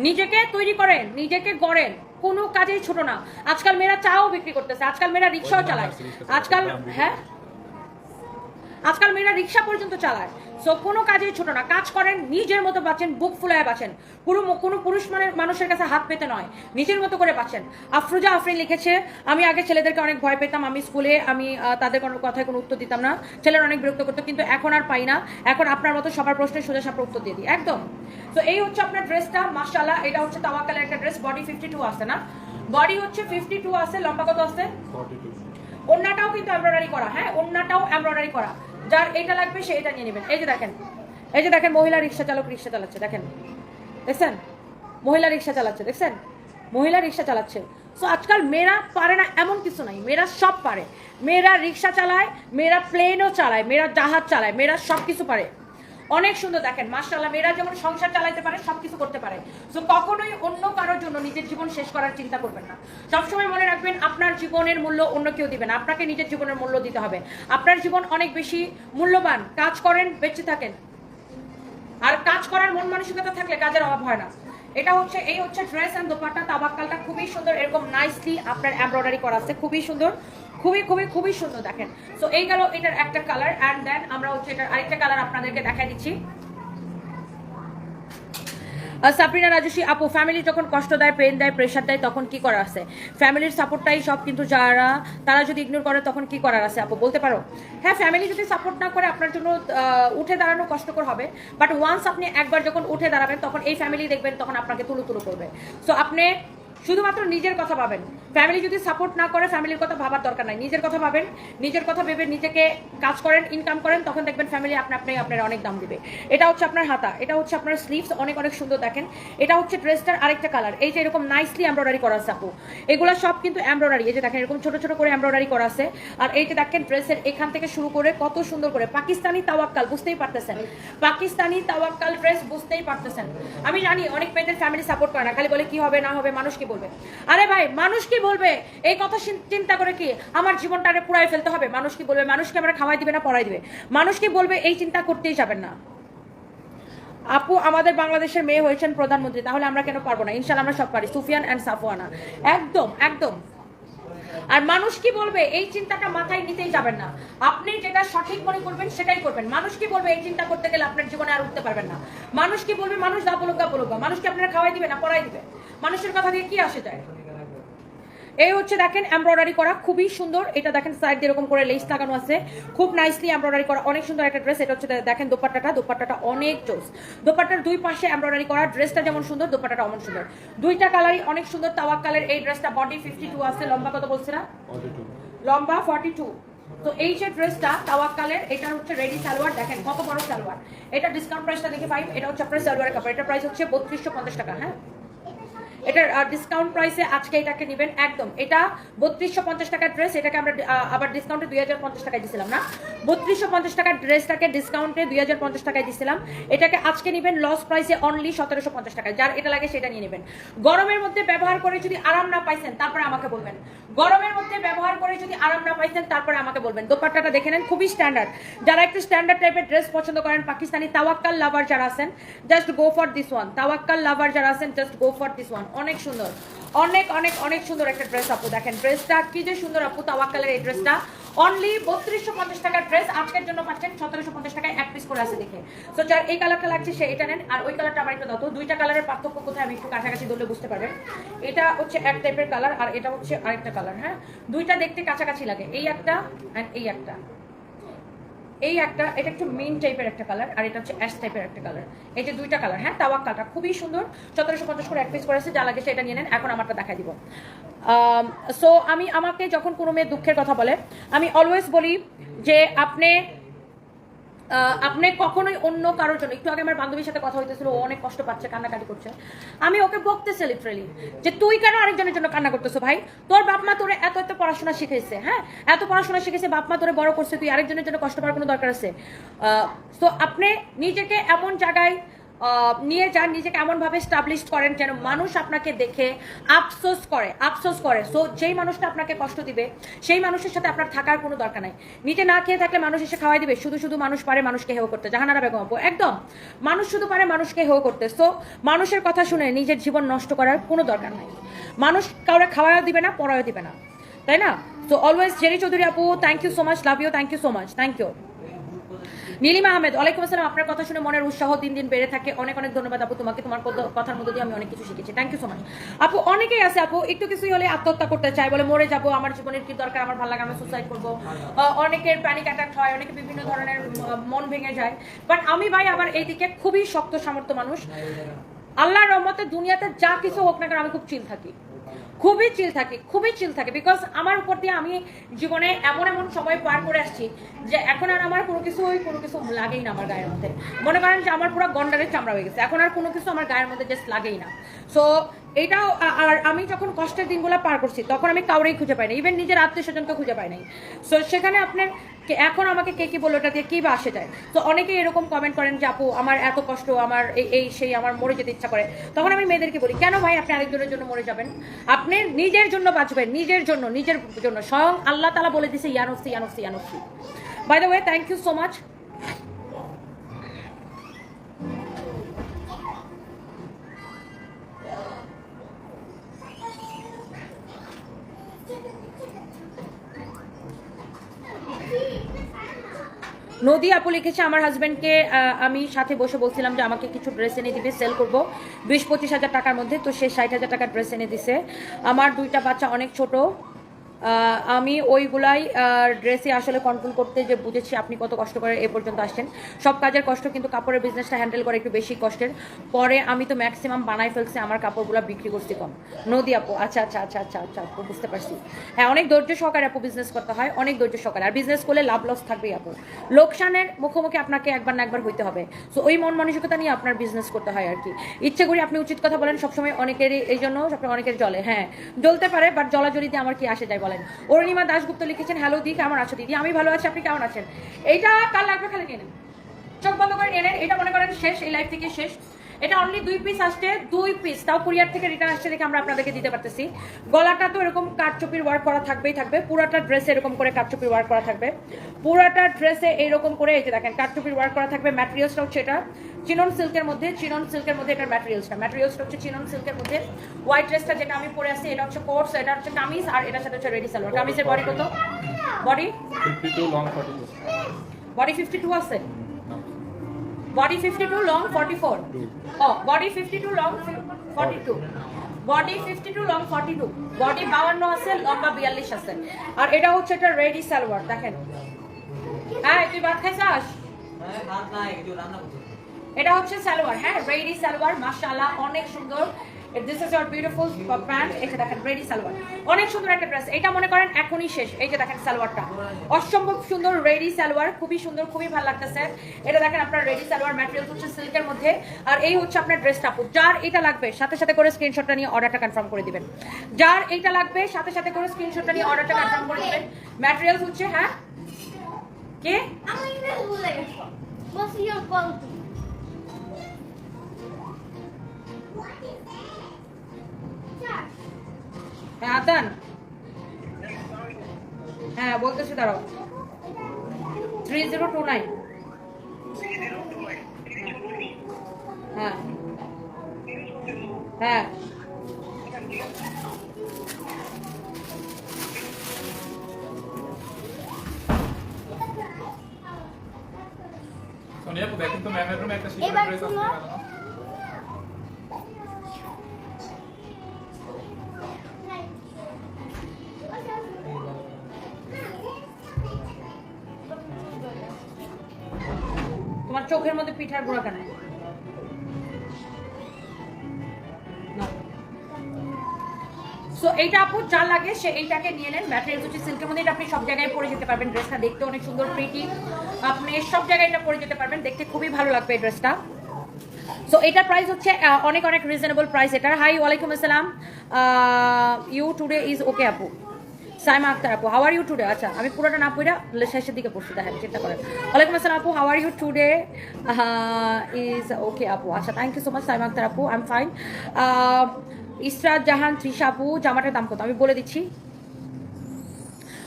নিজেকে তৈরি করেন নিজেকে গড়েন কোনো কাজেই ছোট না। আজকাল মেয়েরা চাও বিক্রি করতেছে আজকাল মেয়েরা রিক্সাও চালায়। আজকাল হ্যাঁ? আজকাল মেয়েরা রিক্সা পর্যন্ত চালায়। সো কোনো কাজেই ছোট না। কাজ করেন নিজের মতো বাঁচেন বুক ফুলায় বাঁচেন। কোনো কোনো পুরুষ মানে মানুষের কাছে হাত পেতে নয়। নিজের মতো করে বাঁচেন। আফরোজা আফরিন লিখেছে আমি আগে ছেলেদেরকে অনেক ভয় পেতাম। আমি স্কুলে আমি তাদের কোনো কথায় কোনো উত্তর দিতাম না। ছেলেরা অনেক বিরক্ত করতো কিন্তু এখন আর পাই না। এখন আপনার মতো সবার প্রশ্নের সোজা সাপড়ে উত্তর দিয়ে দিই। একদম। তো এই হচ্ছে আপনার ড্রেসটা মাশাল্লাহ এটা হচ্ছে তাওয়াকালের একটা ড্রেস। বডি ফিফটি টু আছে না? বডি হচ্ছে ফিফটি টু আছে লম্বা কত আছে ওন্নাটাও কিন্তু এমব্রয়ডারি করা হ্যাঁ? ওন্নাটাও এমব্রয়ডারি করা। যার এটা লাগবে সে এটা নিয়ে নেবেন। এই যে দেখেন, এই যে দেখেন, মহিলা রিক্সা চালক রিক্সা চালাচ্ছে, দেখেন। দেখছেন? মহিলা রিক্সা চালাচ্ছে, দেখছেন? মহিলা রিক্সা চালাচ্ছে। সো আজকাল মেয়েরা পারে না এমন কিছু নাই। মেয়েরা সব পারে। মেয়েরা রিক্সা চালায়, মেয়েরা প্লেনও চালায়, মেয়েরা জাহাজ চালায়, মেয়েরা সব কিছু পারে। অনেক সুন্দর দেখেন, মাশাআল্লাহ, মেয়েরা যেমন সংসার চালাতে পারে, সবকিছু করতে পারে। সো কখনোই অন্য কারোর জন্য নিজের জীবন শেষ করার চিন্তা করবেন না। সবসময় মনে রাখবেন, আপনার জীবনের মূল্য অন্য কেউ দিবে না। আপনাকে নিজের জীবনের মূল্য দিতে হবে। আপনার জীবন অনেক বেশি মূল্যবান। কাজ করেন, বেঁচে থাকেন। আর কাজ করার মন মানসিকতা থাকলে কাজের অভাব হয় না। এটা হচ্ছে, এই হচ্ছে ড্রেস অ্যান্ড দোপাট্টা, তাবাক্কালটা খুবই সুন্দর, এরকম নাইসলি আপনার এমব্রয়ডারি করা আছে, খুবই সুন্দর। খুবই খুবই খুবই সুন্দর দেখেন। সো এই গেল এটার একটা কালার অ্যান্ড দেন আমরা হচ্ছে এটার আরেকটা কালার আপনাদেরকে দেখাই দিচ্ছি। আর সাবরিনা রাজস্বী আপু ফ্যামিলি যখন কষ্ট দেয় পেন দেয় প্রেশার দেয়, তখন কি করার আছে? ফ্যামিলির সাপোর্টটাই সব, কিন্তু যারা, তারা যদি ইগনোর করে, তখন কি করার আছে, আপু? বলতে পারো? হ্যাঁ ফ্যামিলি যদি সাপোর্ট না করে, আপনার জন্য উঠে দাঁড়ানো কষ্টকর হবে। বাট ওয়ান্স আপনি একবার যখন উঠে দাঁড়াবেন, তখন এই ফ্যামিলি দেখবেন, তখন আপনাকে তুলু তুলু করবে। সো আপনি শুধুমাত্র নিজের কথা ভাবেন। ফ্যামিলি যদি সাপোর্ট না করে ফ্যামিলির কথা ভাবার দরকার নাই। নিজের কথা ভাবেন, নিজের কথা ভেবে নিজেকে কাজ করেন ইনকাম করেন, তখন দেখবেন ফ্যামিলি আপনি আপনি আপনার অনেক দাম দিবে। এটা হচ্ছে আপনার হাতা, এটা হচ্ছে আপনার স্লিভস অনেক অনেক সুন্দর দেখেন। এটা হচ্ছে ড্রেসটার আরেকটা কালার এই যে এরকম নাইসলি এমব্রয়ডারি করা আছে আপু। এগুলো সব কিন্তু এমব্রয়ডারি এই যে দেখেন, এরকম ছোট ছোট করে এমব্রয়ডারি করা আছে। আর এই যে দেখেন ড্রেসের এখান থেকে শুরু করে কত সুন্দর করে। পাকিস্তানি তাওয়াক্কাল, বুঝতেই পারতেছেন? পাকিস্তানি তাওয়াক্কাল ড্রেস বুঝতেই পারতেছেন। আমি জানি অনেক মেয়েদের ফ্যামিলি সাপোর্ট করে না, খালি বলে কি হবে, না হবে, মানুষ কি বলবে। আরে ভাই, মানুষ কি বলবে? এই কথা চিন্তা করে কি আমার জীবনটারে পুরাই ফেলতে হবে? মানুষ কি বলবে? মানুষকে আমরা খাওয়াই দিবে না পড়াই দিবে? মানুষ কি বলবে এই চিন্তা করতেই যাবেন না? আপু, আমাদের বাংলাদেশের মেয়ে হয়েছেন প্রধানমন্ত্রী, তাহলে আমরা কেন পারব না? ইনশাল্লাহ আমরা সব পারি, সুফিয়ান অ্যান্ড সাফওয়ানা। একদম একদম। আর মানুষ কি বলবে? এই চিন্তাটা মাথায় নিতেই যাবেন না। আপনি যেটা সঠিক মনে করবেন, সেটাই করবেন। মানুষ কি বলবে এই চিন্তা করতে গেলে আপনার জীবনে আর উঠতে পারবেন না? মানুষ কি বলবে? মানুষ যা বলুক বলুক। মানুষকে আপনারা খাওয়াই দিবে না পড়াই দিবে? মানুষের কথা দিয়ে কি আসে যায়? এই হচ্ছে দেখেন এমব্রয়ডারি করা খুবই সুন্দর। এটা দেখেন সাইড দিয়ে এরকম করে লেস লাগানো আছে। খুব নাইসলি এমব্রয়ডারি করা অনেক সুন্দর একটা ড্রেস এটা হচ্ছে দেখেন দোপাট্টাটা দোপাট্টাটা অনেক জোস। দোপাট্টার দুই পাশে এমব্রয়ডারি করা ড্রেসটা যেমন সুন্দর দোপাট্টাটা অমন সুন্দর। দুইটা কালারই অনেক সুন্দর তাওয়াক কালার এই ড্রেসটা বডি ফিফটি টু আছে। লম্বা কত বলছে না. লম্বা ফর্টি টু তো এই যে ড্রেসটা তাওয়াক্কালের এটা হচ্ছে রেডি সালোয়ার। দেখেন কত বড় সালোয়ার। এটা ডিসকাউন্ট প্রাইসটা দেখে পাই এটা হচ্ছে আপনার সালোয়ারের কাপড়। এটা প্রাইস হচ্ছে বত্রিশশো পঞ্চাশ টাকা হ্যাঁ? এটার ডিসকাউন্ট প্রাইসে আজকে এটাকে নেবেন একদম। এটা বত্রিশশো পঞ্চাশ টাকার ড্রেস এটাকে আমরা আবার ডিসকাউন্টে দুই হাজার পঞ্চাশ টাকায় দিছিলাম না? বত্রিশশো পঞ্চাশ টাকার ড্রেসটাকে ডিসকাউন্টে দুই হাজার পঞ্চাশ টাকায় দিছিলাম। এটাকে আজকে নেবেন লস প্রাইসে অনলি সতেরোশো পঞ্চাশ টাকায়। যার এটা লাগে সেটা নিয়ে নেবেন। গরমের মধ্যে ব্যবহার করে যদি আরাম না পাইছেন, তারপরে আমাকে বলবেন। গরমের মধ্যে ব্যবহার করে যদি আরাম না পাইছেন, তারপরে আমাকে বলবেন। দোপাট্টাটা দেখে নেন, খুবই স্ট্যান্ডার্ড যারা একটু স্ট্যান্ডার্ড টাইপের ড্রেস পছন্দ করেন, পাকিস্তানি তাওয়াক্কাল লাভার যারা আছেন just go for this one Tawakkal lover যারা আছেন just go for this one অনেক সুন্দর। অনেক অনেক অনেক সুন্দর একটা ড্রেস আপু। দেখেন ড্রেসটা কি যে সুন্দর আপু তাওয়াক্কালের এই ড্রেসটা অনলি বত্রিশশো পঞ্চাশ টাকার ড্রেস আজকের জন্য পাচ্ছেন সতেরোশো পঞ্চাশ টাকায়, এক পিস করে আছে দেখে। তো যার এই কালারটা লাগছে সে এটা নেন। আর ওই কালারটা আমার একটু দাও তো। দুইটা কালারের পার্থক্য কোথায় আমি একটু কাছাকাছি ধরলে বুঝতে পারবেন। এটা হচ্ছে এক টাইপের কালার আর এটা হচ্ছে আরেকটা কালার হ্যাঁ? দুইটা দেখতে কাছাকাছি লাগে। এই একটা অ্যান্ড এই একটা। এই একটা, এটা একটু মেন টাইপের একটা কালার আর এটা হচ্ছে অ্যাশ টাইপের একটা কালার এই যে দুইটা কালার হ্যাঁ? তাওয়াক্কালটা খুবই সুন্দর। সতেরোশো পঞ্চাশ করে এক পিস করেছে যা লাগে সেটা নিয়ে নেন। এখন আমারটা দেখা দিব। সো আমি, আমাকে যখন কোনো মেয়ে দুঃখের কথা বলে, আমি অলওয়েজ বলি যে আপনি আপনি কখনোই অন্য কারোর জন্য একটু আগে আমার বান্ধবীর সাথে কথা হইতেছিল, ও অনেক কষ্ট পাচ্ছে, কান্নাকাটি করছে। আমি ওকে বকতেছি লিটারেলি যে তুই কেন আরেকজনের জন্য কান্না করতেছো ভাই? তোর বাপ মা তোরে এত এত পড়াশোনা শিখেছে হ্যাঁ? এত পড়াশোনা শিখেছে বাপ মা তোরে বড় করছে, তুই আরেকজনের জন্য কষ্ট পাওয়ার কোনো দরকার আছে? তো আপনি নিজেকে এমন জায়গায় নিয়ে যান, নিজেকে এমনভাবে স্টাবলিশ করেন যেন মানুষ আপনাকে দেখে আফসোস করে আফসোস করে। সো যেই মানুষটা আপনাকে কষ্ট দিবে, সেই মানুষের সাথে আপনার থাকার কোনো দরকার নাই। নিজে না খেয়ে থাকলে মানুষ এসে খাওয়াই দিবে, শুধু শুধু মানুষ পারে মানুষকে হেও করতে। জাহানারা বেগম আপু, একদম। মানুষ শুধু পারে মানুষকে হেও করতে। সো মানুষের কথা শুনে নিজের জীবন নষ্ট করার কোনো দরকার নাই। মানুষ কাউরে খাওয়াও দিবে না পড়াও দিবে না। তাই না? তো অলওয়েজ জেরি চৌধুরী আপু thank you so much love you thank you so much thank you Nilima Ahmed ওয়ালাইকুম আসসালাম। আপনার কথা শুনে মনের উৎসাহ দিন দিন বেড়ে থাকে। অনেক অনেক ধন্যবাদ আপু। তোমাকে তোমার কথার মধ্যে দিয়ে আমি অনেক কিছু শিখেছি। থ্যাংক ইউ সো মাচ আপু, অনেকেই আছে আপু, একটু কিছুই হলে আত্মহত্যা করতে চায় বলে মরে যাব। আমার জীবনের কি দরকার? আমার ভালো লাগে, আমি সুসাইড করব। অনেকের প্যানিক অ্যাটাক হয়, অনেকে বিভিন্ন ধরনের মন ভেঙে যায়। বাট আমি ভাই আবার এইদিকে খুবই শক্ত সামর্থ্য মানুষ। আল্লাহর রহমতে দুনিয়াতে যা কিছু হোক না কেন আমি খুব চিল থাকি। খুবই চিল থাকি, খুবই চিল থাকি। বিকজ আমার উপর দিয়ে আমি জীবনে এমন এমন সময় পার করে আসছি যে এখন আর আমার কোনো কিছু ওই কোনো কিছু লাগেই না আমার গায়ের মধ্যে। মনে করেন যে আমার পুরো গন্ডারের চামড়া হয়ে গেছে। এখন আর কোনো কিছু আমার গায়ের মধ্যে জাস্ট লাগেই না। সো এটাও আর আমি যখন কষ্টের দিনগুলো পার করছি, তখন আমি কাউরেই খুঁজে পাই না। ইভেন নিজের আত্মীয় স্বজনকে খুঁজে পাই নাই। সো সেখানে আপনার এখন আমাকে কে কি বলল, ওটা দিয়ে কী বা আসে যায়? তো অনেকেই এরকম কমেন্ট করেন যে, আপু, আমার এত কষ্ট, আমার এই সেই, আমার মরে যেতে ইচ্ছা করে। তখন আমি মেয়েদেরকে বলি, কেন ভাই আপনি আরেকজনের জন্য মরে যাবেন? আপনি নিজের জন্য বাঁচবেন, নিজের জন্য নিজের জন্য। স্বয়ং আল্লাহ তালা বলে দিছে, ইয়ানফসি ইয়ানফসি ইয়ানফসি। By the way thank you so much Nodi আপু লিখেছে, আমার হাজব্যান্ডকে আমি সাথে বসে বলছিলাম যে আমাকে কিছু ড্রেস এনে দিবে সেল করব। বিশ পঁচিশ হাজার টাকার মধ্যে, তো সে ষাট হাজার টাকার ড্রেস এনে দিছে। আমার দুইটা বাচ্চা অনেক ছোট। আমি ওইগুলাই ড্রেসে আসলে কন্ট্রোল করতে যে বুঝেছি আপনি কত কষ্ট করে এ পর্যন্ত আসছেন। সব কাজের কষ্ট কিন্তু কাপড়ের বিজনেসটা হ্যান্ডেল করে একটু বেশি কষ্টের। পরে আমি তো ম্যাক্সিমাম বানাই ফেলছি, আমার কাপড়গুলো বিক্রি করছি কম। নদী আপু আচ্ছা আচ্ছা আচ্ছা আচ্ছা আচ্ছা আপু, বুঝতে পারছি। হ্যাঁ অনেক ধৈর্য সহকারে আপু বিজনেস করতে হয়, অনেক ধৈর্য সহকারে। আর বিজনেস করলে লাভ লস থাকবেই আপু। লোকসানের মুখোমুখি আপনাকে একবার না একবার হইতে হবে। সো ওই মন মানসিকতা নিয়ে আপনার বিজনেস করতে হয় আর কি। ইচ্ছে করি আপনি উচিত কথা বলেন, সবসময় অনেকেরই এই জন্য সবসময় অনেকের জলে হ্যাঁ জ্বলতে পারে বাট জলা জলাজলিতে আমার কি আসে যায় বলেন। অরুণিমা দাশগুপ্ত লিখেছেন, হ্যালো দি কেমন আছো দিদি? আমি ভালো আছি, আপনি কেমন আছেন? এইটা কাল লাগবে? খালি নিয়ে চোখ বন্ধ করে নিয়ে নেন। এটা মনে করেন শেষ, এই লাইফ থেকে শেষ। এটা অনলি দুই পিস আসছে দুই পিস তাও কুরিয়ার থেকে রিটার্ন আসছে দেখে আমরা আপনাদেরকে দিতে পারতেছি। গলাটা তো এরকম কাঠচুপির ওয়ার্ক করা থাকবেই থাকবে। পুরাটা ড্রেসে এরকম করে কাঠচুপির ওয়ার্ক করা থাকবে। পুরাটা ড্রেসে এইরকম করে এই যে দেখেন কাঠচুপির ওয়ার্ক করা থাকবে। ম্যাটেরিয়ালসটা হচ্ছে এটা চিনন সিল্কের মধ্যে চিনন সিল্কের মধ্যে এটার ম্যাটেরিয়ালসটা ম্যাটেরিয়ালসটা হচ্ছে চিনন সিল্কের মধ্যে। হোয়াইট ড্রেসটা যেটা আমি পরে আসছি এটা হচ্ছে কোর্স এটা হচ্ছে কামিজ আর এটার সাথে হচ্ছে রেডি সালোয়ার কামিজের বডি কত? Body 52 long 42. Body fifty two আছে? Body fifty two long forty four ও body fifty two long forty two body fifty two long forty two body বাউান্ন আছে লম্বা বিয়াল্লিশ আছে। আর এটা হচ্ছে একটা রেডি সালোয়ার দেখেন। হ্যাঁ তুই ভাত খাইছাস? হ্যাঁ ভাত নাই কিছু রান্না করতে এটা হচ্ছে সালোয়ার হ্যাঁ রেডি সালোয়ার মাশাআল্লাহ অনেক সুন্দর। This is your beautiful pant এটা দেখেন রেডি সালোয়ার। অনেক সুন্দর একটা ড্রেস এটা মনে করেন, এখনই শেষ। এই যে দেখেন সালোয়ারটা। অসম্ভব সুন্দর রেডি সালোয়ার। খুবই সুন্দর, খুবই ভালো লাগতেছে। এটা দেখেন, আপনার রেডি সালোয়ার ম্যাটেরিয়াল হচ্ছে সিল্কের মধ্যে। আর এই হচ্ছে আপনার ড্রেসটা আপু। যার এটা লাগবে, সাথে সাথে করে স্ক্রিনশটটা নিয়ে অর্ডারটা কনফার্ম করে দিবেন। যার এইটা লাগবে, সাথে সাথে করে স্ক্রিনশটটা নিয়ে অর্ডারটা কনফার্ম করে দিবেন। ম্যাটেরিয়াল হচ্ছে হ্যাঁ? কে? আমি ভুলে গেছি। বস কোয়ালিটি হ্যাঁ আদান হ্যাঁ বলতেছি দাঁড়াও। থ্রি জিরো টু নাইন হ্যাঁ। হ্যাঁ। সোনিয়া আপু দেখেন তো ম্যামের রুমে একটা এবার শীতের ড্রেস চোখের মধ্যে পিঠার কেন সো এইটা আপু, যা লাগে সে এইটাকে নিয়ে নেন। ম্যাটেরিয়ালস হচ্ছে সিল্কের মধ্যে আপনি সব জায়গায় পরে যেতে পারবেন ড্রেসটা দেখতে অনেক সুন্দর প্রিটি আপনি সব জায়গায় এটা পরে যেতে পারবেন। দেখতে খুবই ভালো লাগবে এই ড্রেসটা সো এটার প্রাইস হচ্ছে অনেক অনেক রিজনেবল প্রাইস এটার হাই ওয়ালাইকুম আসসালাম। ইউ টুডে ইজ ওকে আপু। সাইমা আক্তার আপু হাওয়ার ইউ টুডে আচ্ছা আমি পুরোটা না পড়া শেষের দিকে পড়ছি, দেখেন, চিন্তা করেন। ওয়ালাইকুম আসসালাম আপু how are you today is okay আপু আচ্ছা thank you so much Saima Akter আপু I am fine Israt Jahan Trisha আপু, জামাটার দাম কত? আমি বলে দিচ্ছি।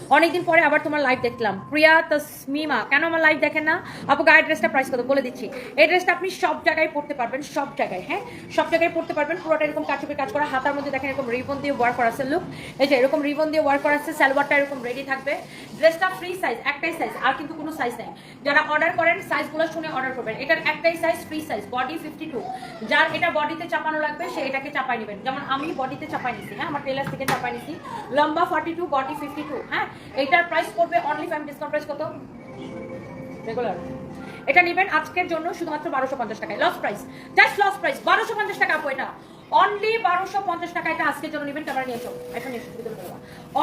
অনেকদিন পরে আবার তোমার লাইভ দেখলাম। প্রিয়া তসমিমা, কেন আমার লাইভ দেখেন না? আপু, গায়ের ড্রেসটা প্রাইস কত? বলে দিচ্ছি। এই ড্রেসটা আপনি সব জায়গায় পড়তে পারবেন, সব জায়গায় হ্যাঁ? সব জায়গায় পড়তে পারবেন, পুরোটা এরকম কাচুপি কাজ করা। হাতার মধ্যে দেখেন এরকম রিবন দিয়ে ওয়ার্ক করা আছে লুক এই যে এরকম রিবন দিয়ে ওয়ার্ক করা আছে, সালোয়ারটা এরকম রেডি থাকবে। ড্রেসটা ফ্রি সাইজ একটাই সাইজ আর কিন্তু কোনো সাইজ নেই। যারা অর্ডার করেন সাইজগুলো শুনে অর্ডার করবেন। এটার একটাই size free size body fifty two যার এটা বডিতে চাপানো লাগবে, সে এটাকে চাপাই নেবেন। যেমন আমি বডিতে চাপাই নিছি হ্যাঁ? আমার টেলার থেকে চাপাই নিছি। লম্বা forty two body fifty two হ্যাঁ? এইটার প্রাইস পড়বে অনলি ফাইভ ডিসকাউন্ট প্রাইস কত? রেগুলার এটা নেবেন আজকের জন্য শুধুমাত্র বারোশো পঞ্চাশ টাকায়। Loss price just loss price বারোশো পঞ্চাশ টাকা আপু এটা। অনলি বারোশো পঞ্চাশ টাকা এটা আজকের জন্য নেবেন ক্যামেরা নিয়ে চলো এখন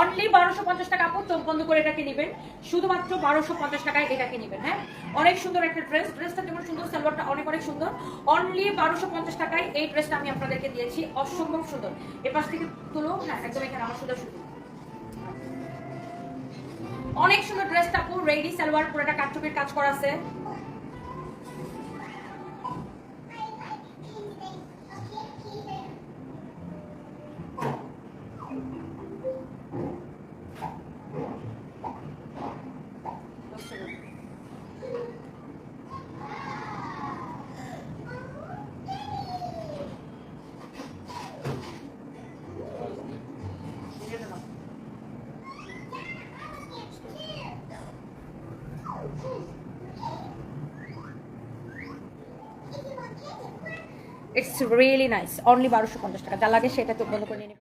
অনলি বারোশো পঞ্চাশ টাকা আপু, চোখ বন্ধ করে এটাকে নেবেন। শুধুমাত্র বারোশো পঞ্চাশ টাকায় এটাকে নেবেন হ্যাঁ? অনেক সুন্দর একটা ড্রেস ড্রেসটা যেমন সুন্দর? সালোয়ারটা অনেক অনেক সুন্দর। অনলি বারোশো পঞ্চাশ টাকায় এই ড্রেসটা আমি আপনাদেরকে দিয়েছি। অসম্ভব সুন্দর। এপাশ থেকে তুলো হ্যাঁ একদম এখানে আমার সুন্দর সুন্দর। অনেক সুন্দর ড্রেসটা পুরো রেডি সালোয়ার পুরোটা কাটচুপির কাজ করা আছে। রিয়েলি নাইস অনলি বারোশো পঞ্চাশ টাকা যা লাগে সেটা তো বন্ধ করে নিয়ে।